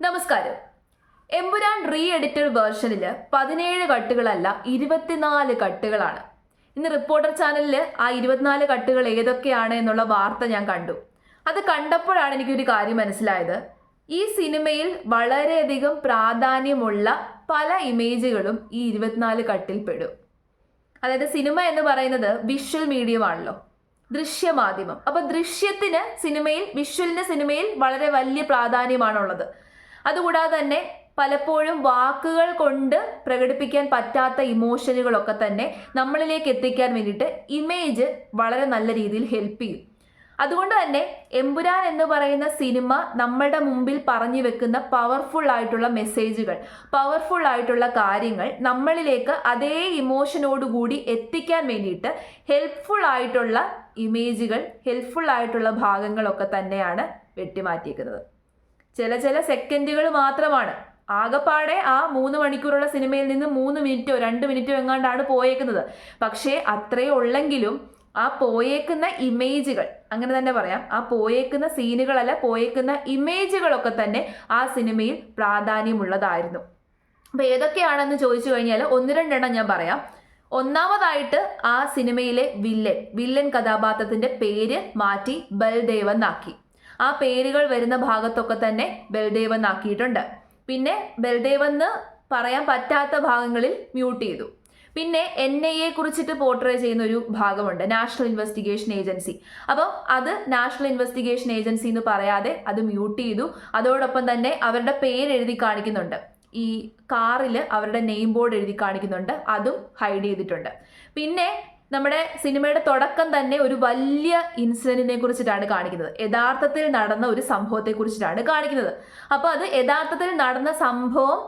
നമസ്കാരം. Empuraan re edited വേർഷനിൽ പതിനേഴ് കട്ടുകളല്ല ഇരുപത്തിനാല് കട്ടുകളാണ്. ഇന്ന് റിപ്പോർട്ടർ ചാനലിൽ ആ ഇരുപത്തിനാല് കട്ടുകൾ ഏതൊക്കെയാണ് എന്നുള്ള വാർത്ത ഞാൻ കണ്ടു. അത് കണ്ടപ്പോഴാണ് എനിക്കൊരു കാര്യം മനസ്സിലായത്. ഈ സിനിമയിൽ വളരെയധികം പ്രാധാന്യമുള്ള പല ഇമേജുകളും ഈ ഇരുപത്തിനാല് കട്ടിൽ പെടും. അതായത് സിനിമ എന്ന് പറയുന്നത് വിഷ്വൽ മീഡിയം ആണല്ലോ. ദൃശ്യമാധ്യമം. അപ്പോൾ ദൃശ്യത്തിന് സിനിമയിൽ വിഷ്വലിന്റെ സിനിമയിൽ വളരെ വലിയ പ്രാധാന്യമാണുള്ളത്. അതുകൂടാതെ തന്നെ പലപ്പോഴും വാക്കുകൾ കൊണ്ട് പ്രകടിപ്പിക്കാൻ പറ്റാത്ത ഇമോഷനുകളൊക്കെ തന്നെ നമ്മളിലേക്ക് എത്തിക്കാൻ വേണ്ടിയിട്ട് ഇമേജ് വളരെ നല്ല രീതിയിൽ ഹെൽപ്പ് ചെയ്യും. അതുകൊണ്ട് തന്നെ എമ്പുരാൻ എന്ന് പറയുന്ന സിനിമ നമ്മളുടെ മുമ്പിൽ പറഞ്ഞു വെക്കുന്ന പവർഫുൾ ആയിട്ടുള്ള മെസ്സേജുകൾ പവർഫുൾ ആയിട്ടുള്ള കാര്യങ്ങൾ നമ്മളിലേക്ക് അതേ ഇമോഷനോടുകൂടി എത്തിക്കാൻ വേണ്ടിയിട്ട് ഹെൽപ്ഫുൾ ആയിട്ടുള്ള ഇമേജുകൾ ഹെൽപ്ഫുൾ ആയിട്ടുള്ള ഭാഗങ്ങളൊക്കെ തന്നെയാണ് വെട്ടിമാറ്റിയിരിക്കുന്നത് ചില ചില സെക്കൻഡുകൾ മാത്രമാണ്. ആകപ്പാടെ ആ മൂന്ന് മണിക്കൂറുള്ള സിനിമയിൽ നിന്ന് മൂന്ന് മിനിറ്റോ രണ്ട് മിനിറ്റോ എങ്ങാണ്ടാണ് പോയേക്കുന്നത്. പക്ഷേ അത്രയേ ഉള്ളെങ്കിലും ആ പോയേക്കുന്ന ഇമേജുകൾ അങ്ങനെ തന്നെ പറയാം ആ പോയേക്കുന്ന സീനുകളല്ല പോയേക്കുന്ന ഇമേജുകളൊക്കെ തന്നെ ആ സിനിമയിൽ പ്രാധാന്യമുള്ളതായിരുന്നു. അപ്പൊ ഏതൊക്കെയാണെന്ന് ചോദിച്ചു കഴിഞ്ഞാൽ ഒന്ന് രണ്ടെണ്ണം ഞാൻ പറയാം. ഒന്നാമതായിട്ട് ആ സിനിമയിലെ വില്ലൻ വില്ലൻ കഥാപാത്രത്തിന്റെ പേര് മാറ്റി ബൽദേവ് എന്നാക്കി ആ പേരുകൾ വരുന്ന ഭാഗത്തൊക്കെ തന്നെ ബൽദേവ് എന്നാക്കിയിട്ടുണ്ട് പിന്നെ ബൽദേവ് എന്ന് പറയാൻ പറ്റാത്ത ഭാഗങ്ങളിൽ മ്യൂട്ട് ചെയ്തു. പിന്നെ എൻ ഐ എ കുറിച്ചിട്ട് പോർട്രേ ചെയ്യുന്ന ഒരു ഭാഗമുണ്ട് നാഷണൽ ഇൻവെസ്റ്റിഗേഷൻ ഏജൻസി അപ്പം അത് നാഷണൽ ഇൻവെസ്റ്റിഗേഷൻ ഏജൻസി എന്ന് പറയാതെ അത് മ്യൂട്ട് ചെയ്തു. അതോടൊപ്പം തന്നെ അവരുടെ പേര് എഴുതി കാണിക്കുന്നുണ്ട്. ഈ കാറിൽ അവരുടെ നെയിം ബോർഡ് എഴുതി കാണിക്കുന്നുണ്ട്. അതും ഹൈഡ് ചെയ്തിട്ടുണ്ട്. പിന്നെ നമ്മുടെ സിനിമയുടെ തുടക്കം തന്നെ ഒരു വലിയ ഇൻസിഡന്റിനെ കുറിച്ചിട്ടാണ് കാണിക്കുന്നത്. യഥാർത്ഥത്തിൽ നടന്ന ഒരു സംഭവത്തെ കുറിച്ചിട്ടാണ് കാണിക്കുന്നത്. അപ്പോൾ അത് യഥാർത്ഥത്തിൽ നടന്ന സംഭവം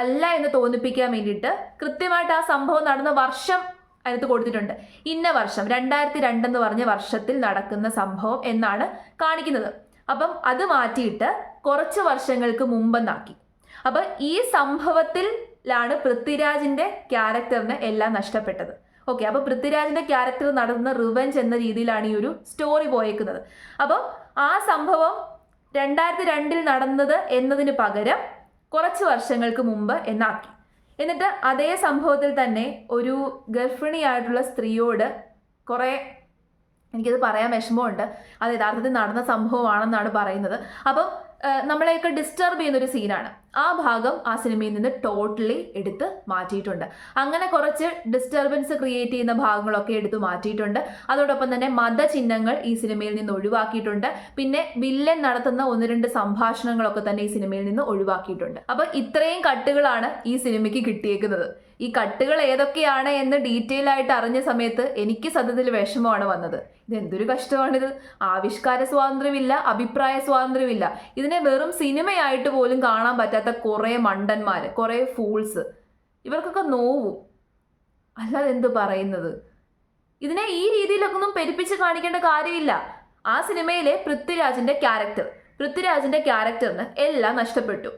അല്ല എന്ന് തോന്നിപ്പിക്കാൻ വേണ്ടിയിട്ട് കൃത്യമായിട്ട് ആ സംഭവം നടന്ന വർഷം അതിനകത്ത് കൊടുത്തിട്ടുണ്ട്. ഇന്ന വർഷം രണ്ടായിരത്തി രണ്ടെന്ന് പറഞ്ഞ വർഷത്തിൽ നടക്കുന്ന സംഭവം എന്നാണ് കാണിക്കുന്നത്. അപ്പം അത് മാറ്റിയിട്ട് കുറച്ച് വർഷങ്ങൾക്ക് മുമ്പെന്നാക്കി. അപ്പം ഈ സംഭവത്തിലാണ് പൃഥ്വിരാജിന്റെ ക്യാരക്ടറിന് എല്ലാം നഷ്ടപ്പെട്ടത്. ഓക്കെ അപ്പോൾ പൃഥ്വിരാജിന്റെ ക്യാരക്ടർ നടന്ന റിവെഞ്ച് എന്ന രീതിയിലാണ് ഈ ഒരു സ്റ്റോറി പോയേക്കുന്നത്. അപ്പോൾ ആ സംഭവം രണ്ടായിരത്തി രണ്ടിൽ നടന്നത് എന്നതിന് പകരം കുറച്ച് വർഷങ്ങൾക്ക് മുമ്പ് എന്നാക്കി. എന്നിട്ട് അതേ സംഭവത്തിൽ തന്നെ ഒരു ഗർഭിണിയായിട്ടുള്ള സ്ത്രീയോട് കുറേ എനിക്കത് പറയാൻ വിഷമമുണ്ട്. അത് യഥാർത്ഥത്തിൽ നടന്ന സംഭവമാണെന്നാണ് പറയുന്നത്. അപ്പം നമ്മളെയൊക്കെ ഡിസ്റ്റർബ് ചെയ്യുന്ന ഒരു സീനാണ് ആ ഭാഗം ആ സിനിമയിൽ നിന്ന് ടോട്ടലി എടുത്ത് മാറ്റിയിട്ടുണ്ട്. അങ്ങനെ കുറച്ച് ഡിസ്റ്റർബൻസ് ക്രിയേറ്റ് ചെയ്യുന്ന ഭാഗങ്ങളൊക്കെ എടുത്ത് മാറ്റിയിട്ടുണ്ട്. അതോടൊപ്പം തന്നെ മതചിഹ്നങ്ങൾ ഈ സിനിമയിൽ നിന്ന് ഒഴിവാക്കിയിട്ടുണ്ട്. പിന്നെ വില്ലൻ നടത്തുന്ന ഒന്ന് രണ്ട് സംഭാഷണങ്ങളൊക്കെ തന്നെ ഈ സിനിമയിൽ നിന്ന് ഒഴിവാക്കിയിട്ടുണ്ട്. അപ്പൊ ഇത്രയും കട്ടുകളാണ് ഈ സിനിമയ്ക്ക് കിട്ടിയേക്കുന്നത്. ഈ കട്ടുകൾ ഏതൊക്കെയാണ് എന്ന് ഡീറ്റെയിൽ ആയിട്ട് അറിഞ്ഞ സമയത്ത് എനിക്ക് സത്യത്തിൽ വിഷമമാണ് വന്നത്. ഇത് എന്തൊരു കഷ്ടമാണിത്. ആവിഷ്കാര സ്വാതന്ത്ര്യമില്ല അഭിപ്രായ സ്വാതന്ത്ര്യമില്ല. ഇതിനെ വെറും സിനിമയായിട്ട് പോലും കാണാൻ പറ്റാത്ത കുറേ മണ്ടന്മാര് കുറെ ഫൂൾസ് ഇവർക്കൊക്കെ നോവും. അല്ലാതെ എന്ത് പറയുന്നത്? ഇതിനെ ഈ രീതിയിലൊക്കെ ഒന്നും പെരുപ്പിച്ച് കാണിക്കേണ്ട കാര്യമില്ല. ആ സിനിമയിലെ പൃഥ്വിരാജിന്റെ ക്യാരക്ടർ പൃഥ്വിരാജിന്റെ ക്യാരക്ടറിന് എല്ലാം നഷ്ടപ്പെട്ടു.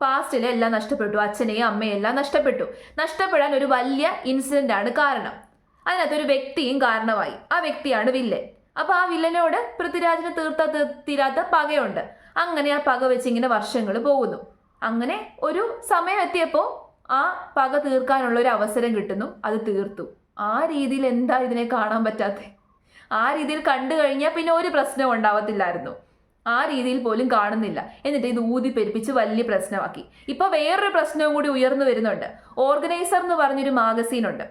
പാസ്റ്റിലെ എല്ലാം നഷ്ടപ്പെട്ടു. അച്ഛനെയും അമ്മയും എല്ലാം നഷ്ടപ്പെട്ടു. നഷ്ടപ്പെടാൻ ഒരു വലിയ ഇൻസിഡന്റ് ആണ് കാരണം. അതിനകത്ത് ഒരു വ്യക്തിയും കാരണമായി. ആ വ്യക്തിയാണ് വില്ലൻ. അപ്പൊ ആ വില്ലനോട് പൃഥ്വിരാജിന് തീർത്ത തീരാത്ത പകയുണ്ട്. അങ്ങനെ ആ പക വെച്ച് ഇങ്ങനെ വർഷങ്ങൾ പോകുന്നു. അങ്ങനെ ഒരു സമയം എത്തിയപ്പോൾ ആ പക തീർക്കാനുള്ള ഒരു അവസരം കിട്ടുന്നു. അത് തീർത്തു. ആ രീതിയിൽ എന്താ ഇതിനെ കാണാൻ പറ്റാത്ത? ആ രീതിയിൽ കണ്ടു കഴിഞ്ഞാൽ പിന്നെ ഒരു പ്രശ്നവും ഉണ്ടാവത്തില്ലായിരുന്നു. ആ രീതിയിൽ പോലും കാണുന്നില്ല. എന്നിട്ട് ഇത് ഊതി പെരുപ്പിച്ച് വലിയ പ്രശ്നമാക്കി. ഇപ്പൊ വേറൊരു പ്രശ്നവും കൂടി ഉയർന്നു വരുന്നുണ്ട്. ഓർഗനൈസർ എന്ന് പറഞ്ഞൊരു മാഗസീൻ ഉണ്ട്.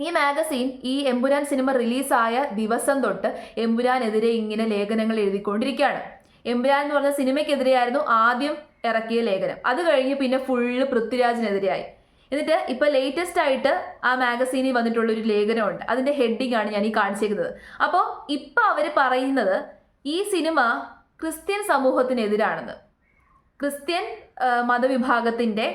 ഈ മാഗസീൻ ഈ എമ്പുരാൻ സിനിമ റിലീസായ ദിവസം തൊട്ട് എമ്പുരാനെതിരെ ഇങ്ങനെ ലേഖനങ്ങൾ എഴുതിക്കൊണ്ടിരിക്കുകയാണ്. എമ്പുരാൻ എന്ന് പറഞ്ഞ സിനിമയ്ക്കെതിരെയായിരുന്നു ആദ്യം ഇറക്കിയ ലേഖനം. അത് കഴിഞ്ഞ് പിന്നെ ഫുള്ള് പൃഥ്വിരാജിനെതിരെയായി. എന്നിട്ട് ഇപ്പൊ ലേറ്റസ്റ്റ് ആയിട്ട് ആ മാഗസീനിൽ വന്നിട്ടുള്ള ഒരു ലേഖനമുണ്ട്. അതിന്റെ ഹെഡിങ് ആണ് ഞാൻ ഈ കാണിച്ചേക്കുന്നത്. അപ്പോൾ ഇപ്പൊ അവർ പറയുന്നത് ഈ സിനിമ ക്രിസ്ത്യൻ സമൂഹത്തിനെതിരാണെന്ന്. ക്രിസ്ത്യൻ മതവിഭാഗത്തിന്റെ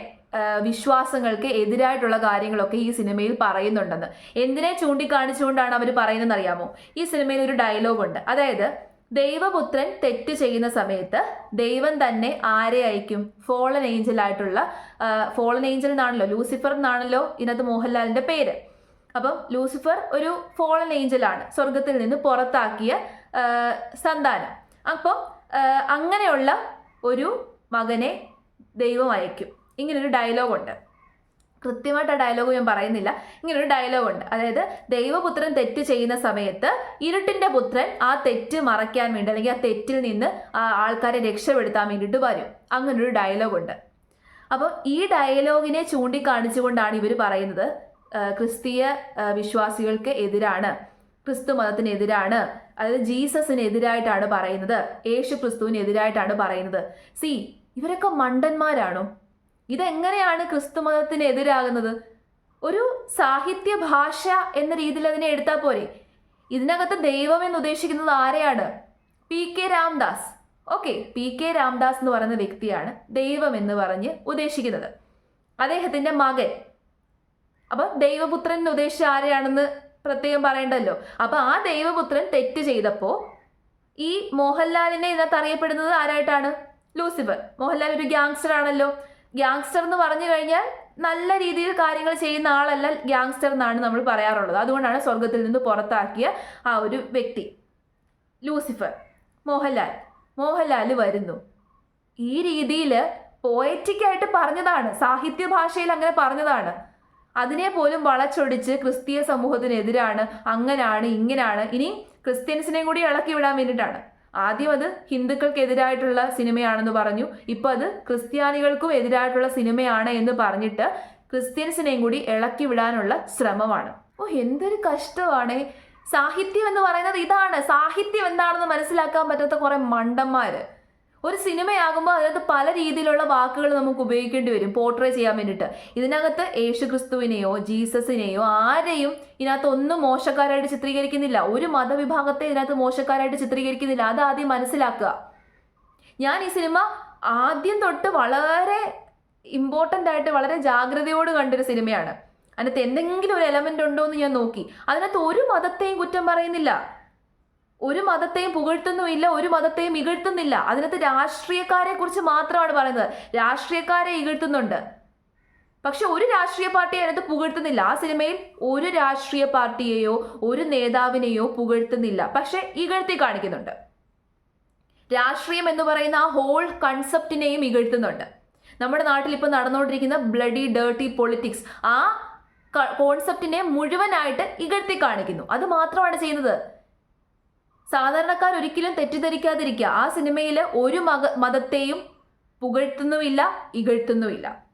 വിശ്വാസങ്ങൾക്ക് എതിരായിട്ടുള്ള കാര്യങ്ങളൊക്കെ ഈ സിനിമയിൽ പറയുന്നുണ്ടെന്ന്. എന്തിനെ ചൂണ്ടിക്കാണിച്ചുകൊണ്ടാണ് അവർ പറയുന്നതെന്ന് അറിയാമോ ഈ സിനിമയിൽ ഒരു ഡയലോഗ് ഉണ്ട്. അതായത് ദൈവപുത്രൻ തെറ്റ് ചെയ്യുന്ന സമയത്ത് ദൈവം തന്നെ ആരെ അയക്കും? ഫോളൻ ഏഞ്ചൽ ആയിട്ടുള്ള ഫോളൻ ഏഞ്ചൽ എന്നാണല്ലോ ലൂസിഫർ എന്നാണല്ലോ ഇതിനകത്ത് മോഹൻലാലിന്റെ പേര്. അപ്പം ലൂസിഫർ ഒരു ഫോളൻ ഏഞ്ചലാണ് സ്വർഗത്തിൽ നിന്ന് പുറത്താക്കിയ സന്താനം. അപ്പം അങ്ങനെയുള്ള ഒരു മകനെ ദൈവം അയക്കും. ഇങ്ങനൊരു ഡയലോഗുണ്ട് കൃത്യമായിട്ട് ആ ഡയലോഗ് ഞാൻ പറയുന്നില്ല. ഇങ്ങനൊരു ഡയലോഗ് ഉണ്ട്. അതായത് ദൈവപുത്രൻ തെറ്റ് ചെയ്യുന്ന സമയത്ത് ഇരുട്ടിന്റെ പുത്രൻ ആ തെറ്റ് മറയ്ക്കാൻ വേണ്ടി അല്ലെങ്കിൽ ആ തെറ്റിൽ നിന്ന് ആ ആൾക്കാരെ രക്ഷപ്പെടുത്താൻ വേണ്ടിയിട്ട് വരും. അങ്ങനൊരു ഡയലോഗ് ഉണ്ട്. അപ്പോൾ ഈ ഡയലോഗിനെ ചൂണ്ടിക്കാണിച്ചുകൊണ്ടാണ് ഇവർ പറയുന്നത് ക്രിസ്തീയ വിശ്വാസികൾക്ക് എതിരാണ് ക്രിസ്തു മതത്തിനെതിരാണ്. അതായത് ജീസസിനെതിരായിട്ടാണ് പറയുന്നത് യേശു ക്രിസ്തുവിനെതിരായിട്ടാണ് പറയുന്നത്. സി ഇവരൊക്കെ മണ്ടന്മാരാണോ? ഇതെങ്ങനെയാണ് ക്രിസ്തു മതത്തിന് എതിരാകുന്നത്? ഒരു സാഹിത്യ ഭാഷ എന്ന രീതിയിൽ അതിനെ എടുത്താൽ പോരെ. ഇതിനകത്ത് ദൈവം എന്ന് ഉദ്ദേശിക്കുന്നത് ആരെയാണ്? P K Ramdas. Okay P K Ramdas എന്ന് പറയുന്ന വ്യക്തിയാണ് ദൈവം എന്ന് പറഞ്ഞ് ഉദ്ദേശിക്കുന്നത്. അദ്ദേഹത്തിന്റെ മകൻ. അപ്പൊ ദൈവപുത്രൻ ഉദ്ദേശിച്ച ആരെയാണെന്ന് പ്രത്യേകം പറയണ്ടല്ലോ. അപ്പൊ ആ ദൈവപുത്രൻ തെറ്റ് ചെയ്തപ്പോൾ ഈ മോഹൻലാലിനെ ഇതിനകത്ത് അറിയപ്പെടുന്നത് ആരായിട്ടാണ്? ലൂസിഫർ. മോഹൻലാൽ ഒരു ഗ്യാങ്സ്റ്റർ ആണല്ലോ ഗ്യാങ്സ്റ്റർ എന്ന് പറഞ്ഞു കഴിഞ്ഞാൽ നല്ല രീതിയിൽ കാര്യങ്ങൾ ചെയ്യുന്ന ആളല്ല ഗ്യാങ്സ്റ്റർ എന്നാണ് നമ്മൾ പറയാറുള്ളത്. അതുകൊണ്ടാണ് സ്വർഗത്തിൽ നിന്ന് പുറത്താക്കിയ ആ ഒരു വ്യക്തി. ലൂസിഫർ മോഹൻലാൽ. മോഹൻലാൽ വരുന്നു. ഈ രീതിയിൽ പോയറ്റിക്കായിട്ട് പറഞ്ഞതാണ്. സാഹിത്യ ഭാഷയിൽ അങ്ങനെ പറഞ്ഞതാണ്. അതിനെ പോലും വളച്ചൊടിച്ച് ക്രിസ്തീയ സമൂഹത്തിനെതിരാണ് അങ്ങനാണ് ഇങ്ങനാണ് ഇനി ക്രിസ്ത്യൻസിനെയും കൂടി ഇളക്കി വിടാൻ വേണ്ടിയിട്ടാണ്. ആദ്യം അത് ഹിന്ദുക്കൾക്കെതിരായിട്ടുള്ള സിനിമയാണെന്ന് പറഞ്ഞു. ഇപ്പൊ അത് ക്രിസ്ത്യാനികൾക്കും എതിരായിട്ടുള്ള സിനിമയാണ് എന്ന് പറഞ്ഞിട്ട് ക്രിസ്ത്യൻസിനെയും കൂടി ഇളക്കി വിടാനുള്ള ശ്രമമാണ്. ഓ എന്തൊരു കഷ്ടമാണ്. സാഹിത്യം എന്ന് പറയുന്നത് ഇതാണ്. സാഹിത്യം എന്താണെന്ന് മനസ്സിലാക്കാൻ പറ്റാത്ത കുറെ മണ്ടന്മാര്. ഒരു സിനിമയാകുമ്പോൾ അതിനകത്ത് പല രീതിയിലുള്ള വാക്കുകൾ നമുക്ക് ഉപയോഗിക്കേണ്ടി വരും. പോർട്രേ ചെയ്യാൻ വേണ്ടിയിട്ട്. ഇതിനകത്ത് യേശു ക്രിസ്തുവിനെയോ ജീസസിനെയോ ആരെയും ഇതിനകത്ത് ഒന്നും മോശക്കാരായിട്ട് ചിത്രീകരിക്കുന്നില്ല. ഒരു മതവിഭാഗത്തെ ഇതിനകത്ത് മോശക്കാരായിട്ട് ചിത്രീകരിക്കുന്നില്ല. അത് ആദ്യം മനസ്സിലാക്കുക. ഞാൻ ഈ സിനിമ ആദ്യം തൊട്ട് വളരെ ഇമ്പോർട്ടന്റ് ആയിട്ട് വളരെ ജാഗ്രതയോട് കണ്ടൊരു സിനിമയാണ്. അതിനകത്ത് എന്തെങ്കിലും ഒരു എലമെന്റ് ഉണ്ടോ എന്ന് ഞാൻ നോക്കി. അതിനകത്ത് ഒരു മതത്തെയും കുറ്റം പറയുന്നില്ല. ഒരു മതത്തെയും പുകഴ്ത്തുന്നുമില്ല ഒരു മതത്തെയും ഇകഴ്ത്തുന്നില്ല. അതിനകത്ത് രാഷ്ട്രീയക്കാരെ കുറിച്ച് മാത്രമാണ് പറയുന്നത്. രാഷ്ട്രീയക്കാരെ ഇകഴ്ത്തുന്നുണ്ട്. പക്ഷെ ഒരു രാഷ്ട്രീയ പാർട്ടിയെ അതിനകത്ത് പുകഴ്ത്തുന്നില്ല. ആ സിനിമയിൽ ഒരു രാഷ്ട്രീയ പാർട്ടിയെയോ ഒരു നേതാവിനെയോ പുകഴ്ത്തുന്നില്ല. പക്ഷെ ഇകഴ്ത്തി കാണിക്കുന്നുണ്ട്. രാഷ്ട്രീയം എന്ന് പറയുന്ന ആ ഹോൾ കൺസെപ്റ്റിനെയും ഇകഴ്ത്തുന്നുണ്ട്. നമ്മുടെ നാട്ടിൽ ഇപ്പോൾ നടന്നുകൊണ്ടിരിക്കുന്ന ബ്ലഡി ഡേർട്ടി പൊളിറ്റിക്സ് ആ കോൺസെപ്റ്റിനെ മുഴുവനായിട്ട് ഇകഴ്ത്തി കാണിക്കുന്നു. അത് മാത്രമാണ് ചെയ്യുന്നത്. സാധാരണക്കാർ ഒരിക്കലും തെറ്റിദ്ധരിക്കാതിരിക്കുക. ആ സിനിമയിൽ ഒരു മക മതത്തെയും പുകഴ്ത്തുന്നുമില്ല ഇകഴ്ത്തുന്നുമില്ല.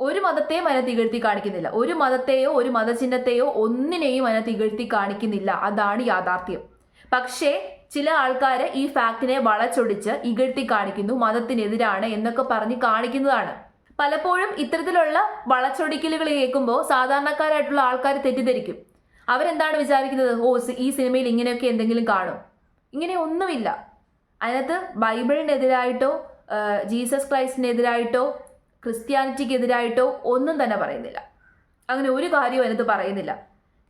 ഒരു മതത്തെയും അതിനകത്ത് ഇകഴ്ത്തി കാണിക്കുന്നില്ല. ഒരു മതത്തെയോ ഒരു മതചിഹ്നത്തെയോ ഒന്നിനെയും അതിനകത്ത് ഇകഴ്ത്തി കാണിക്കുന്നില്ല. അതാണ് യാഥാർത്ഥ്യം. പക്ഷേ ചില ആൾക്കാർ ഈ ഫാക്റ്റിനെ വളച്ചൊടിച്ച് ഇകഴ്ത്തി കാണിക്കുന്നു മതത്തിനെതിരാണ് എന്നൊക്കെ പറഞ്ഞ് കാണിക്കുന്നതാണ്. പലപ്പോഴും ഇത്തരത്തിലുള്ള വളച്ചൊടിക്കലുകൾ കേൾക്കുമ്പോൾ സാധാരണക്കാരായിട്ടുള്ള ആൾക്കാർ തെറ്റിദ്ധരിക്കും. അവരെന്താണ് വിചാരിക്കുന്നത്? ഓ ഈ സിനിമയിൽ ഇങ്ങനെയൊക്കെ എന്തെങ്കിലും കാണും. ഇങ്ങനെ ഒന്നുമില്ല. അതിനകത്ത് ബൈബിളിനെതിരായിട്ടോ ജീസസ് ക്രൈസ്റ്റിനെതിരായിട്ടോ ക്രിസ്ത്യാനിറ്റിക്കെതിരായിട്ടോ ഒന്നും തന്നെ പറയുന്നില്ല. അങ്ങനെ ഒരു കാര്യവും അതിനകത്ത് പറയുന്നില്ല.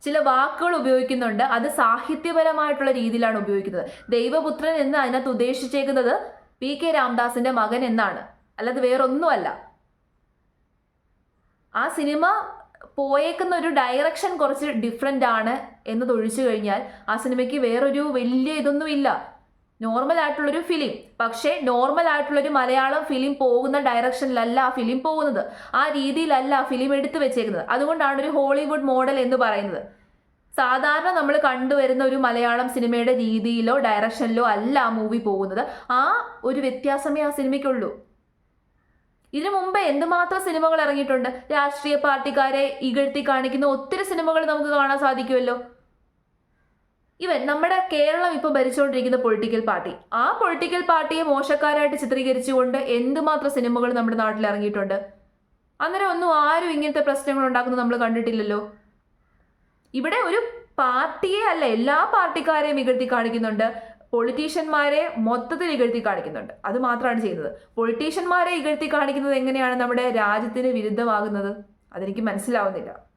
ചില വാക്കുകൾ ഉപയോഗിക്കുന്നുണ്ട്. അത് സാഹിത്യപരമായിട്ടുള്ള രീതിയിലാണ് ഉപയോഗിക്കുന്നത്. ദൈവപുത്രൻ എന്ന് അതിനകത്ത് ഉദ്ദേശിച്ചേക്കുന്നത് പി കെ രാംദാസിന്റെ മകൻ എന്നാണ്. അല്ലാതെ വേറൊന്നുമല്ല. ആ സിനിമ പോയേക്കുന്ന ഒരു ഡയറക്ഷൻ കുറച്ച് ഡിഫറെന്റ് ആണ് എന്നത് ഒഴിച്ചു കഴിഞ്ഞാൽ ആ സിനിമയ്ക്ക് വേറൊരു വലിയ ഇതൊന്നുമില്ല. നോർമൽ ആയിട്ടുള്ളൊരു ഫിലിം പക്ഷേ നോർമൽ ആയിട്ടുള്ളൊരു മലയാളം ഫിലിം പോകുന്ന ഡയറക്ഷനിലല്ല ആ ഫിലിം പോകുന്നത്. ആ രീതിയിലല്ല ആ ഫിലിം എടുത്തു വെച്ചേക്കുന്നത്. അതുകൊണ്ടാണ് ഒരു ഹോളിവുഡ് മോഡൽ എന്ന് പറയുന്നത്. സാധാരണ നമ്മൾ കണ്ടുവരുന്ന ഒരു മലയാളം സിനിമയുടെ രീതിയിലോ ഡയറക്ഷനിലോ അല്ല ആ മൂവി പോകുന്നത്. ആ ഒരു വ്യത്യാസമേ ആ സിനിമയ്ക്കുള്ളൂ ഇതിനു മുമ്പ് എന്തുമാത്രം സിനിമകൾ ഇറങ്ങിയിട്ടുണ്ട്? രാഷ്ട്രീയ പാർട്ടിക്കാരെ ഇകഴ്ത്തി കാണിക്കുന്ന ഒത്തിരി സിനിമകൾ നമുക്ക് കാണാൻ സാധിക്കുമല്ലോ. ഇവൻ നമ്മുടെ കേരളം ഇപ്പോൾ ഭരിച്ചുകൊണ്ടിരിക്കുന്ന പൊളിറ്റിക്കൽ പാർട്ടി. ആ പൊളിറ്റിക്കൽ പാർട്ടിയെ മോശക്കാരായിട്ട് ചിത്രീകരിച്ചുകൊണ്ട് എന്തുമാത്രം സിനിമകൾ നമ്മുടെ നാട്ടിൽ ഇറങ്ങിയിട്ടുണ്ട്? അന്നേരം ഒന്നും ആരും ഇങ്ങനത്തെ പ്രശ്നങ്ങൾ ഉണ്ടാക്കുന്നത് നമ്മൾ കണ്ടിട്ടില്ലല്ലോ. ഇവിടെ ഒരു പാർട്ടിയെ അല്ല എല്ലാ പാർട്ടിക്കാരെയും ഇകഴ്ത്തി കാണിക്കുന്നുണ്ട്. പൊളിറ്റീഷ്യന്മാരെ മൊത്തത്തിൽ ഇകഴ്ത്തി കാണിക്കുന്നുണ്ട്. അത് മാത്രമാണ് ചെയ്യുന്നത്. പൊളിറ്റീഷ്യന്മാരെ ഇകഴ്ത്തി കാണിക്കുന്നത് എങ്ങനെയാണ് നമ്മുടെ രാജ്യത്തിന് വിരുദ്ധമാകുന്നത്? അതെനിക്ക് മനസ്സിലാവുന്നില്ല.